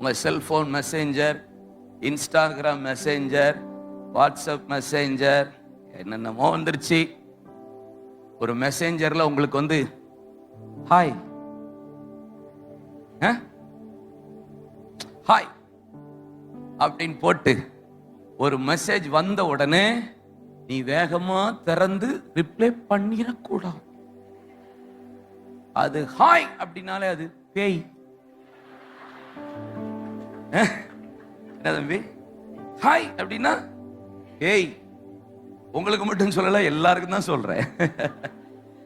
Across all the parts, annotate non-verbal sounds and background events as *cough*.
உங்கள் cellphone messenger Instagram messenger WhatsApp messenger என்னென்னமோ வந்துருச்சு. ஒரு மெசேஞ்சரில் உங்களுக்கு வந்து ஹாய் ஹாய் அப்படின்னு போட்டு ஒரு மெசேஜ் வந்த உடனே நீ வேகமா திறந்து ரிப்ளை பண்ணிடக்கூடாது. அது ஹாய் அப்படின்னாலே அது பேய். என்ன தம்பி? ஹாய் அப்படின்னா? ஏய் உங்களுக்கு மட்டும் சொல்லல எல்லாருக்கும் தான் சொல்றேன்.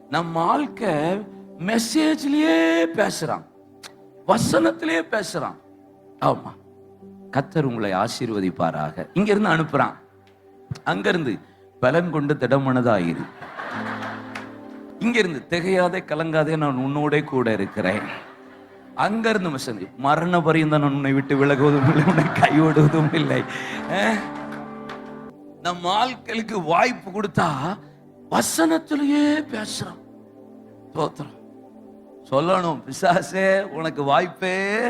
நம்ம ஆட்க மெசேஜ்லயே பேசுறான். வசனத்திலேயே பேசுறான். ஆமா. கத்தர் உங்களை ஆசீர்வதிப்பாராக. இங்க இருந்து அனுப்புறான். அங்க இருந்து பலன் கொண்டு திடமனதாயிரு. இங்க இருந்து திகையாதே கலங்காதே நான் உன்னோட கூட இருக்கிறேன். அங்க இருந்து மிஷன் மரண பரியந்த உன்னை விட்டு விலகுவதும் இல்லை உன்னை கைவிடுவதும் இல்லை. நம் நம்ம ஆட்களுக்கு வாய்ப்பு கொடுத்தா வசனத்திலேயே பேசுறான் தோத்திரம். சொல்லணும் பிசாசே உனக்கு வாய்ப்பே.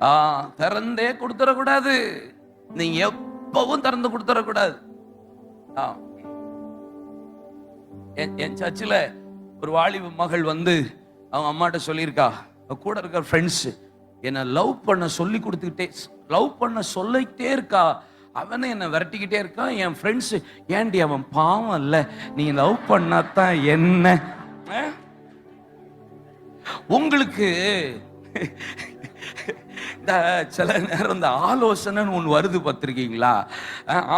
ஆ திறந்தே கொடுத்துடக்கூடாது. நீ எப்பவும் திறந்து கொடுத்துடக்கூடாது. ஆ. என் என் சர்ச்சில் ஒரு வாலிப மகள் வந்து அவங்க அம்மாட்ட சொல்லியிருக்கா கூட இருக்கிற ஃப்ரெண்ட்ஸு என்னை லவ் பண்ண சொல்லி கொடுத்துக்கிட்டே லவ் பண்ண சொல்லிக்கிட்டே இருக்கா? அவனை என்னை விரட்டிக்கிட்டே இருக்கான். என் ஃப்ரெண்ட்ஸு ஏண்டி அவன் பாவம் இல்லை? நீ லவ் பண்ணாதான் என்ன? உங்களுக்கு இந்த சில நேரம் இந்த ஆலோசனைன்னு ஒன்று வருது பார்த்துருக்கீங்களா?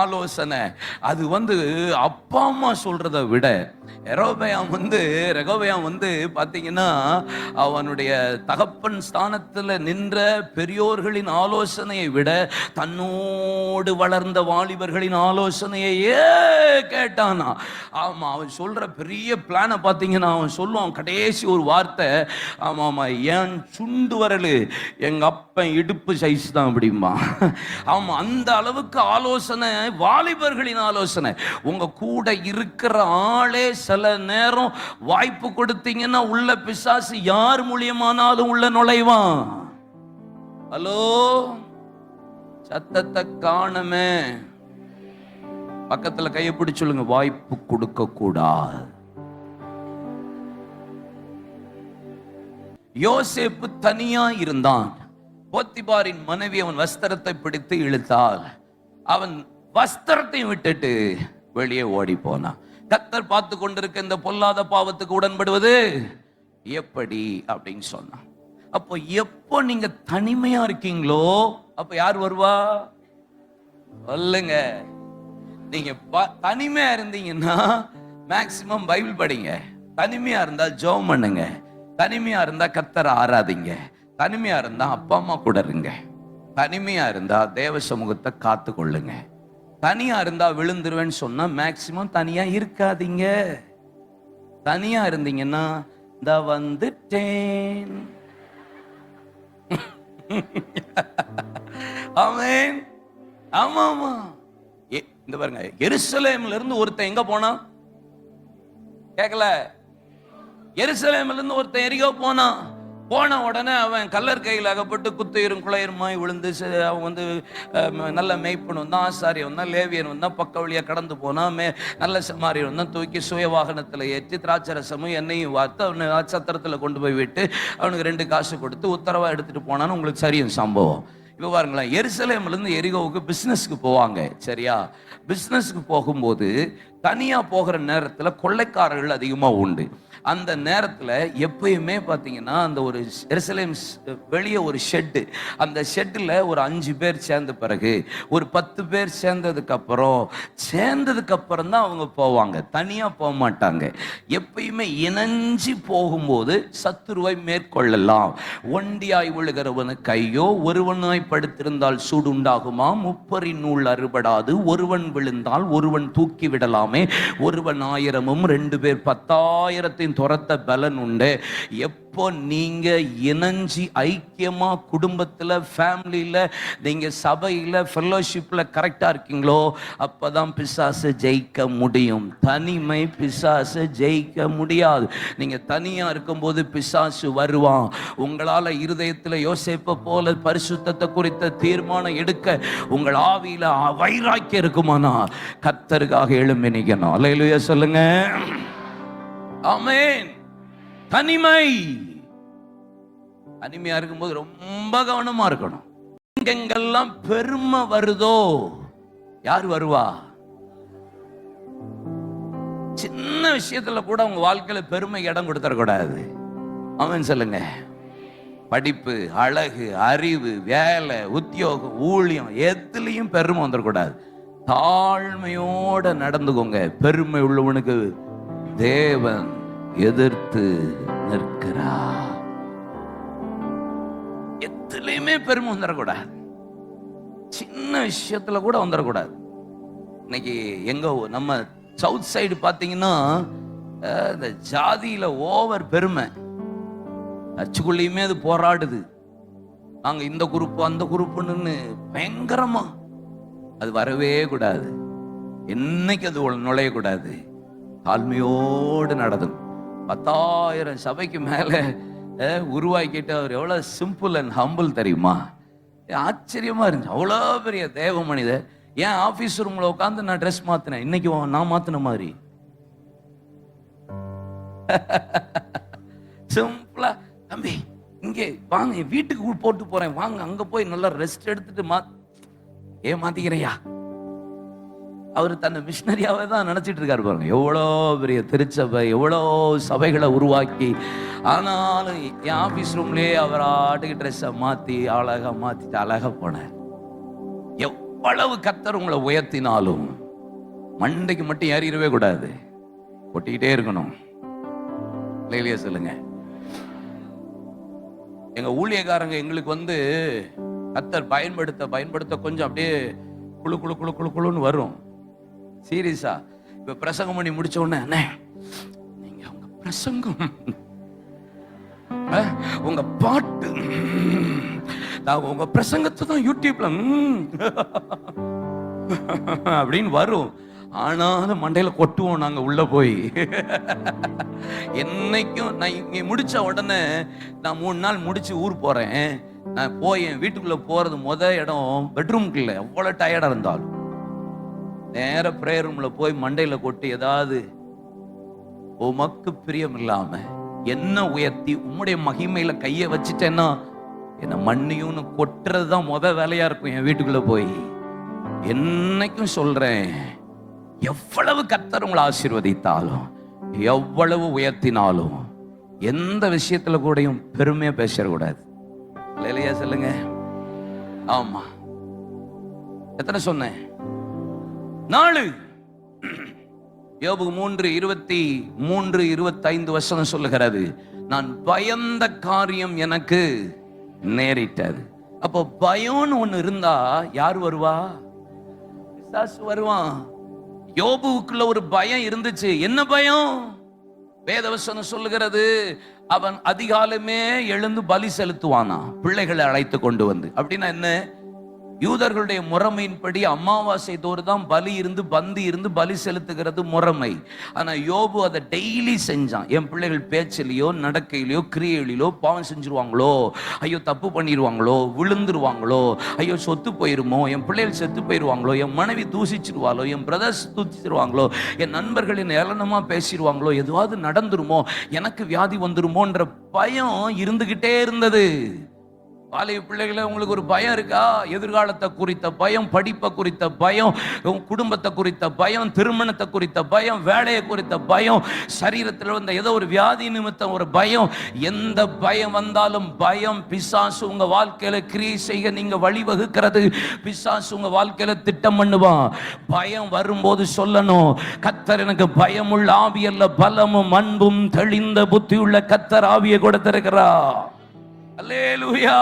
ஆலோசனை. அது வந்து அப்பா அம்மா சொல்கிறத விட எரோபயாம் வந்து ரெகோபயாம் வந்து பார்த்தீங்கன்னா அவனுடைய தகப்பன் ஸ்தானத்தில் நின்ற பெரியோர்களின் ஆலோசனையை விட தன்னோடு வளர்ந்த வாலிபர்களின் ஆலோசனையையே கேட்டானா. ஆமாம் அவன் சொல்கிற பெரிய பிளானை பார்த்தீங்கன்னா அவன் சொல்லுவான் கடைசி ஒரு வார்த்தை. ஆமாம் ஆமாம் என் சுண்டு வரலு எங்கள் அப்பன் இடுப்பு சைஸ் தான் அப்படிம்பா. ஆமாம் அந்த அளவுக்கு ஆலோசனை வாலிபர்களின் ஆலோசனை. உங்க கூட இருக்கிற ஆளே சில நேரம் வாய்ப்பு கொடுத்தீங்கன்னா உள்ள பிசாசு யார் மூலியமானாலும் உள்ள நுழைவான். ஹலோ? சத்தத்தை காணமே. பக்கத்துல கையை பிடிச்சு சொல்லுங்க வாய்ப்பு கொடுக்க கூடாது. யோசேப்பு தனியா இருந்தான். போத்திபாரின் மனைவி அவன் வஸ்திரத்தை பிடித்து இழுத்தாள். அவன் வஸ்திரத்தை விட்டுட்டு வெளியே ஓடி போனான். கத்தர் பார்த்து கொண்டிருக்க இந்த பொல்லாத பாவத்துக்கு உடன்படுவது எப்படி அப்படின்னு சொன்னான். அப்போ எப்போ நீங்க தனிமையா இருக்கீங்களோ அப்ப யார் வருவா? சொல்லுங்க. நீங்க ப- தனிமையா இருந்தீங்கன்னா மேக்சிமம் பைபிள் படிங்க. தனிமையா இருந்தா ஜோம் பண்ணுங்க. தனிமையா இருந்தா கத்தரை ஆராதிங்க. தனிமையா இருந்தா அப்பா அம்மா கூட இருங்க. தனிமையா இருந்தா தேவ சமூகத்தை காத்து கொள்ளுங்க தனியா இருந்தா விழுந்துருவேன்னு சொன்னா மேக்சிமம் தனியா இருக்காதீங்க. தனியா இருந்தீங்கன்னா இந்த வந்துட்டேன். *laughs* ஆமென். ஆமா ஆமா. எ- இந்த பாருங்க எருசலேம்ல இருந்து ஒருத்தன் எங்க போனான் கேட்கல எருசலேம்ல இருந்து ஒருத்தன் எரிகோ போனான் போன உடனே அவன் கல்லர் கையில் அகப்பட்டு குத்தையரும் குளையருமாய் விழுந்து அவன் வந்து நல்ல மெய்ப்பன் வந்தான் ஆசாரியன் வந்தான் லேவியன் வந்தான் பக்க வழியாக கடந்து போனான் மே நல்ல சமாரியன் வந்தான் தூக்கி சுய வாகனத்தில் ஏற்றி திராட்சரசமும் எண்ணெயும் வார்த்து அவனை சத்திரத்தில் கொண்டு போய் விட்டு அவனுக்கு ரெண்டு காசு கொடுத்து உத்தரவாக எடுத்துகிட்டு போனான்னு உங்களுக்கு சரியும் சம்பவம். இப்போ பாருங்களேன் எருசலேம்லேருந்து எரிகோவுக்கு பிஸ்னஸ்க்கு போவாங்க சரியா? பிஸ்னஸ்க்கு போகும்போது தனியாக போகிற நேரத்தில் கொள்ளைக்காரர்கள் அதிகமாக உண்டு. அந்த நேரத்தில் எப்பயுமே பார்த்தீங்கன்னா அந்த ஒரு எருசலேம் வெளியே ஒரு ஷெட்டு அந்த ஷெட்டில் ஒரு அஞ்சு பேர் சேர்ந்த பிறகு ஒரு பத்து பேர் சேர்ந்ததுக்கப்புறம் சேர்ந்ததுக்கப்புறம் தான் அவங்க போவாங்க. தனியாக போக மாட்டாங்க. எப்பயுமே இணைஞ்சு போகும்போது சத்துருவை மேற்கொள்ளலாம். ஒண்டியாய் விழுகிறவனு கையோ ஒருவனாய் படுத்திருந்தால் சூடு உண்டாகுமா முப்பரின் நூல் அறுபடாது. ஒருவன் விழுந்தால் ஒருவன் தூக்கி விடலாமே. ஒருவன் ஆயிரமும் ரெண்டு பேர் பத்தாயிரத்தின் துரத்த பலன் உண்டு. எப்ப இப்போ நீங்க இணைஞ்சி ஐக்கியமா குடும்பத்துல ஃபேமிலியில நீங்க சபையில ஃபெல்லோஷிப்ல கரெக்டா இருக்கீங்களோ அப்பதான் பிசாசு ஜெயிக்க முடியும். தனிமை பிசாசு ஜெயிக்க முடியாது. நீங்க தனியா இருக்கும்போது பிசாசு வருவான். உங்களால இருதயத்துல யோசேப்பை போல பரிசுத்தத்தை குறித்த தீர்மானம் எடுக்க உங்கள் ஆவியில வைராக்கியம் இருக்குமானா? கத்தருக்காக எழும்பினிக்கணும் நிக்கணும். சொல்லுங்க. ஆமேன். தனிமை. தனிமையா இருக்கும்போது ரொம்ப கவனமா இருக்கணும். எங்கெங்கெல்லாம் பெருமை வருதோ யார் வருவா? சின்ன விஷயத்துல கூட உங்க வாழ்க்கையில பெருமை இடம் கொடுத்துடக்கூடாது அவன் சொல்லுங்க. படிப்பு அழகு அறிவு வேலை உத்தியோகம் ஊழியம் எதுலையும் பெருமை வந்துடக்கூடாது தாழ்மையோட நடந்துக்கோங்க. பெருமை உள்ளவனுக்கு தேவன் எதிர்த்து நிற்கிறார் எதுலையுமே பெருமை வந்துடக்கூடாது சின்ன விஷயத்துல கூட வந்துடக்கூடாது இன்னைக்கு எங்க நம்ம சவுத் சைடு பார்த்தீங்கன்னா இந்த ஜாதியில ஓவர் பெருமை. அச்சுக்குள்ளேயுமே அது போராடுது. நாங்க இந்த குரூப் அந்த குரூப்புன்னு பயங்கரமா அது வரவே கூடாது. என்னைக்கு அது நுழையக்கூடாது. தாழ்மையோடு நடந்தும் பத்தாயிரம் சபைக்கு மேல உருவாக்கிட்டு அவர் எவ்வளோ சிம்பிள் அண்ட் ஹம்பிள் தெரியுமா? ஆச்சரியமா இருந்துச்சு. அவ்வளோ பெரிய தேவ மனிதர். ஏன் ஆபீஸ் ரூம்ல உட்காந்து நான் ட்ரெஸ் மாத்தினேன்? இன்னைக்கு நான் மாத்தின மாதிரி. சிம்பிளா தம்பி இங்கே வாங்க வீட்டுக்கு போட்டு போறேன். வாங்க அங்க போய் நல்லா ரெஸ்ட் எடுத்துட்டு மா ஏன் மாத்திக்கிறையா அவர் தன்னை மிஷினரியாவே தான் நினைச்சிட்டு இருக்காரு பாருங்க. எவ்வளோ பெரிய திருச்சபை எவ்வளோ சபைகளை உருவாக்கி ஆனாலும் என் ஆஃபீஸ் ரூம்லயே அவர் ஆட்டுக்கு ட்ரெஸ்ஸை மாத்தி அழகா மாத்திட்டு அழகாக போனார். எவ்வளவு கத்தர் உங்களை உயர்த்தினாலும் மண்டைக்கு மட்டும் ஏறிடவே கூடாது. கொட்டிக்கிட்டே இருக்கணும். இல்லையிலேயே சொல்லுங்க. எங்க ஊழியக்காரங்க எங்களுக்கு வந்து கத்தர் பயன்படுத்த பயன்படுத்த கொஞ்சம் அப்படியே குளு குளு குளு குளு குளுன்னு வரும். சீரியஸா? இப்ப பிரசங்கம் பண்ணி முடிச்ச உடனே அண்ணே நீங்க உங்க பிரசங்கம் உங்க பாட்டு நான் உங்க பிரசங்கத்தை தான் யூடியூப்ல அப்படின்னு வரும். ஆனாலும் மண்டையில கொட்டுவோம் நாங்க உள்ள போய். என்னைக்கும் நான் இங்க முடிச்ச உடனே நான் மூணு நாள் முடிச்சு ஊர் போறேன். நான் போய் என் வீட்டுக்குள்ள போறது முத இடம் பெட்ரூம்குள்ள எவ்வளவு டயர்டா இருந்தாலும். நேர ப்ரேயர் ரூம்ல போய் மண்டையில கொட்டி ஏதாவது உமக்கு பிரியம் இல்லாம என்ன உயர்த்தி உம்முடைய மகிமையில கைய வச்சுட்டேன்னா என்ன மண்ணியும்னு கொட்டுறது தான் முத வேலையா இருக்கும் என் வீட்டுக்குள்ள போய். என்னைக்கும் சொல்றேன் எவ்வளவு கர்த்தர் உங்களை ஆசீர்வதித்தாலும் எவ்வளவு உயர்த்தினாலும் எந்த விஷயத்துல கூடயும் பெருமையா பேசக்கூடாது. இல்லையா சொல்லுங்க. ஆமா. எத்தனை சொன்னேன்? நாலு. யோபு மூன்று இருபத்தி மூன்று இருபத்தைந்து வசனம் சொல்லுகிறது. நான் பயந்த காரியம் எனக்கு நேரிட்டது. அப்போ பயம்னு ஒண்ணு இருந்தா யார் வருவா? பிசாசு வருவான். யோபுவுக்குள்ள ஒரு பயம் இருந்துச்சு. என்ன பயம்? வேதவசனம் சொல்லுகிறது அவன் அதிகாலமே எழுந்து பலி செலுத்துவானா? பிள்ளைகளை அழைத்து கொண்டு வந்து. அப்படின்னா என்ன? யூதர்களுடைய முறைமையின்படி அமாவாசை தோறு தான் பலி இருந்து பந்தி இருந்து பலி செலுத்துகிறது முறைமை. ஆனால் யோபு அதை டெய்லி செஞ்சான். என் பிள்ளைகள் பேச்சிலையோ நடக்கையிலையோ கிரியையிலையோ பாவம் செஞ்சுருவாங்களோ ஐயோ தப்பு பண்ணிடுவாங்களோ விழுந்துருவாங்களோ ஐயோ சொத்து போயிருமோ என் பிள்ளைகள் செத்து போயிடுவாங்களோ என் மனைவி தூசிச்சிருவாளோ என் பிரதர்ஸ் தூசிச்சிருவாங்களோ என் நண்பர்களின் ஏளனமாக பேசிடுவாங்களோ எதுவாவது நடந்துருமோ எனக்கு வியாதி வந்துருமோன்ற பயம் இருந்துகிட்டே இருந்தது. வாலிப பிள்ளைகளை உங்களுக்கு ஒரு பயம் இருக்கா? எதிர்காலத்தை குறித்த பயம் படிப்பை குறித்த பயம் குடும்பத்தை குறித்த பயம் திருமணத்தை குறித்த பயம் வேலையை குறித்த பயம் சரீரத்தில் வந்த ஏதோ ஒரு வியாதி நிமித்தம் ஒரு பயம் எந்த பயம் வந்தாலும் பயம் பிசாசு உங்க வாழ்க்கையில கிரியை செய்ய நீங்க வழிவகுக்கிறது பிசாசு உங்க வாழ்க்கையில திட்டம் பண்ணுவான் பயம் வரும்போது சொல்லணும் கத்தர் எனக்கு பயமுள்ள ஆவியல்ல பலமும் அன்பும் தெளிந்த புத்தியுள்ள கத்தர் ஆவியை கொடுத்திருக்கிறார். அல்லேலூயா